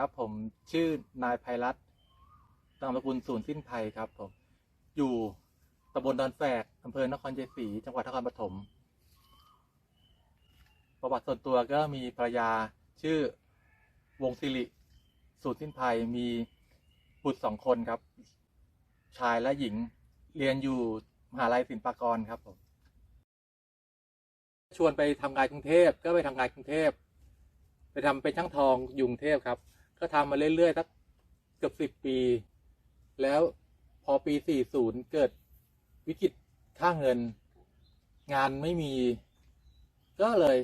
ครับ ผมชื่อนายภัยรัตน์นามสกุลศูนย์สิ้นภัยครับ ผม อยู่ตำบลดอนแฝกอำเภอนครชัยศรีจังหวัดนครปฐมประวัติส่วนตัวก็มีภรรยาชื่อวงศิริสูตรสิ้นภัยมีบุตรสองคนครับ ชายและหญิงเรียนอยู่มหาลัยศิลปากรครับผมชวนไปทำงานกรุงเทพก็ไปทำงานกรุงเทพ ไปทำเป็นช่างทองยุงเทพครับ ก็ทำมาเรื่อยๆสักเกือบสิบปี แล้วพอปี40เกิดวิกฤตค่าเงิน งานไม่มี ก็เลย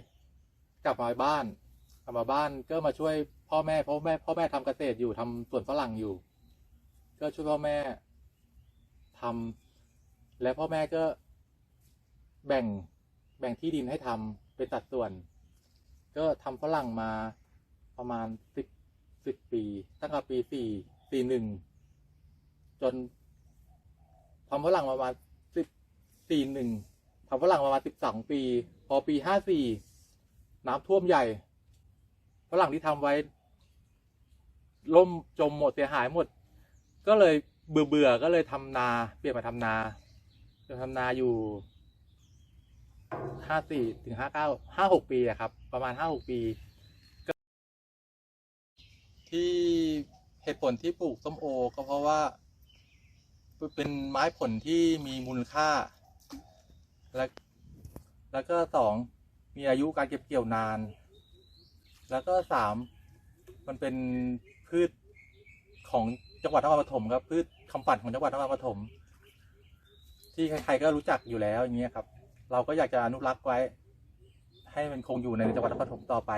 กลับมาบ้านกลับมาบ้านก็มาช่วยพ่อแม่พราะแม่พ่อแม่ทำเกษตรอยู่ทำสวนฝรั่งอยู่ ก็ช่วยพ่อแม่ทำและพ่อแม่ก็แบ่งแบ่งที่ดินให้ทำเป็นสัดส่วน ก็ทำฝรั่งมาประมาณสิบ สิบปี ตั้งแต่ปีสี่สี่หนึ่งจนทำฝรั่งประมาณสิบสี่หนึ่งทำฝรั่งประมาณสิบสองปี พอปีห้าสี่น้ำท่วมใหญ่ฝรั่งที่ทำไว้ ล่มจมหมดเสียหายหมด ก็เลยเบื่อเบื่อก็เลยทำนา เปลี่ยนมาทำนาจะทำนาอยู่ห้าสี่ถึงห้าเก้าห้าหกปีอะครับ ประมาณห้าหกปี ที่เหตุผลที่ปลูกส้มโอ ก็เพราะว่า เป็นไม้ผลที่มีมูลค่า และแล้วก็สองมีอายุการเก็บเกี่ยวนาน แล้วก็สามมันเป็นพืชของจังหวัดนครปฐมครับพืชคำปั่นของจังหวัดนครปฐมที่ใครๆก็รู้จักอยู่แล้วอย่างเงี้ยครับ เราก็อยากจะอนุรักษ์ไว้ ให้มันคงอยู่ในจังหวัดนครปฐมต่อไป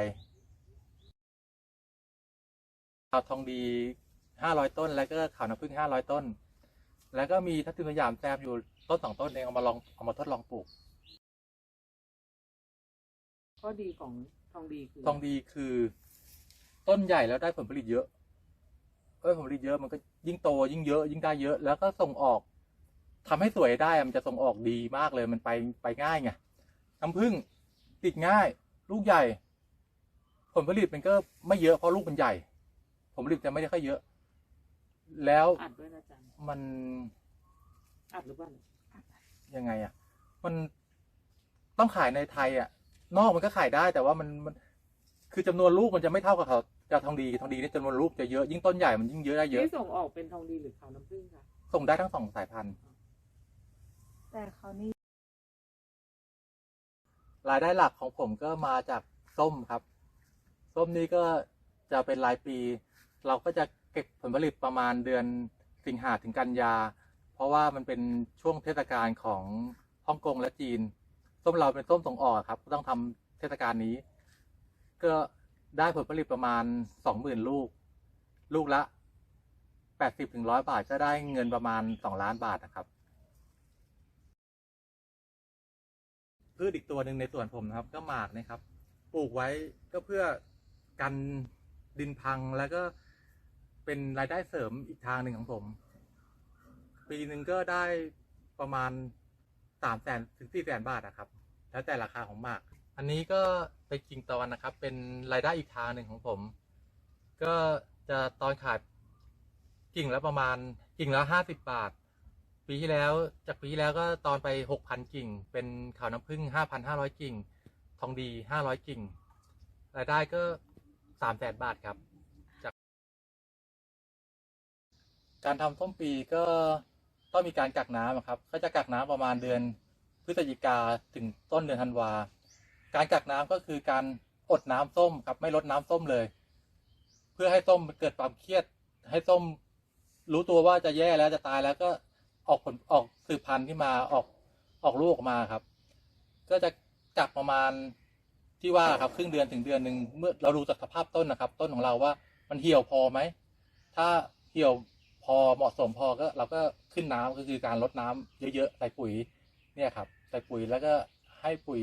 ขาวทองดีห้าร้อยต้น แล้วก็ขาวน้ำผึ้งห้าร้อยต้น แล้วก็มีทับทิมสยามแซมอยู่ต้นสองต้นเองเอามาลองเอามาทดลองปลูก ข้อดีของทองดีคือทองดีคือ ต้นใหญ่แล้วได้ผลผลิตเยอะเอ้ยผลผลิตเยอะมันก็ยิ่งโตยิ่งเยอะยิ่งได้เยอะ แล้วก็ส่งออกทำให้สวยได้อะมันจะส่งออกดีมากเลยมันไปไปง่ายไงน้ำผึ้งติดง่าย ลูกใหญ่ ผลผลิตมันก็ไม่เยอะเพราะลูกมันใหญ่ ผลผลิตจะไม่ได้ค่อยเยอะ แล้วอัดด้วยนะอาจารย์มันอัดหรือเปล่ายังไงอะ มันต้องขายในไทยอะ นอกมันก็ขายได้แต่ว่ามันมัน คือจำนวนลูกมันจะไม่เท่ากับเขากับทองดีทองดีเนี่ยจำนวนลูกจะเยอะยิ่งต้นใหญ่มันยิ่งเยอะได้เยอะที่ส่งออกเป็นทองดีหรือขาวน้ำผึ้งคะส่งได้ทั้งสองสายพันธุ์แต่เขาวนี่รายได้หลักของผมก็มาจากส้มครับ ส้มนี่ก็จะเป็นรายปี เราก็จะเก็บผลผลิตประมาณเดือนสิงหาถึงกันยา เพราะว่ามันเป็นช่วงเทศกาลของฮ่องกงและจีน ส้มเราเป็นส้มส่งออกครับ ต้องทำเทศกาลนี้ ก็ได้ผลผลิตประมาณสองหมื่นลูก ลูกละแปดสิบถึงร้อยบาทก็ได้เงินประมาณสองล้านบาทนะครับ พืชอีกตัวหนึ่งในสวนผมนะครับ ก็หมากนะครับ ปลูกไว้ก็เพื่อกันดินพังแล้วก็ เป็นรายได้เสริมอีกทางหนึ่งของผม ปีหนึ่งก็ได้ประมาณสามแสนถึงสี่แสนบาทนะครับ แล้วแต่ราคาของหมาก อันนี้ก็เป็นกิ่งตอนนะครับ เป็นรายได้อีกทางหนึ่งของผม ก็จะตอนขายกิ่งละประมาณกิ่งละห้าสิบบาท ปีที่แล้วจากปีที่แล้วก็ตอนไปหกพันกิ่ง เป็นข่าวน้ำผึ้งห้าพันห้าร้อยกิ่ง ทองดีห้าร้อยกิ่ง รายได้ก็สามแสนบาทครับ การทำส้มปีก็ต้องมีการกักน้ำอะครับก็จะกักน้ำประมาณเดือนพฤศจิกาถึงต้นเดือนธันวา การกักน้ำก็คือการอดน้ำส้มครับไม่ลดน้ำส้มเลย เพื่อให้ส้มเกิดความเครียด ให้ส้มรู้ตัวว่าจะแย่แล้วจะตายแล้วก็ออกผลออกสืบพันธุ์ที่มาออกออกลูกออกมาครับ ก็จะกักประมาณที่ว่าครับครึ่งเดือนถึงเดือนหนึ่งเมื่อเราดูจากสภาพต้นนะครับ ต้นของเราว่ามันเหี่ยวพอไหม ถ้าเหี่ยว พอเหมาะสมพอก็เราก็ขึ้นน้ำก็คือการลดน้ำเยอะๆใส่ปุ๋ยเนี่ยครับใส่ปุ๋ยแล้วก็ให้ปุ๋ย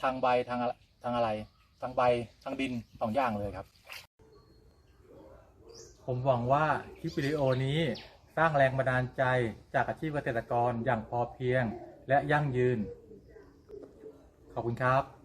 ทางใบทางทางอะไรทางใบทางดินสองอย่างเลยครับ ผมหวังว่าคลิปวิดีโอนี้สร้างแรงบันดาลใจจากอาชีพเกษตรกรอย่างพอเพียงและยั่งยืน ขอบคุณครับ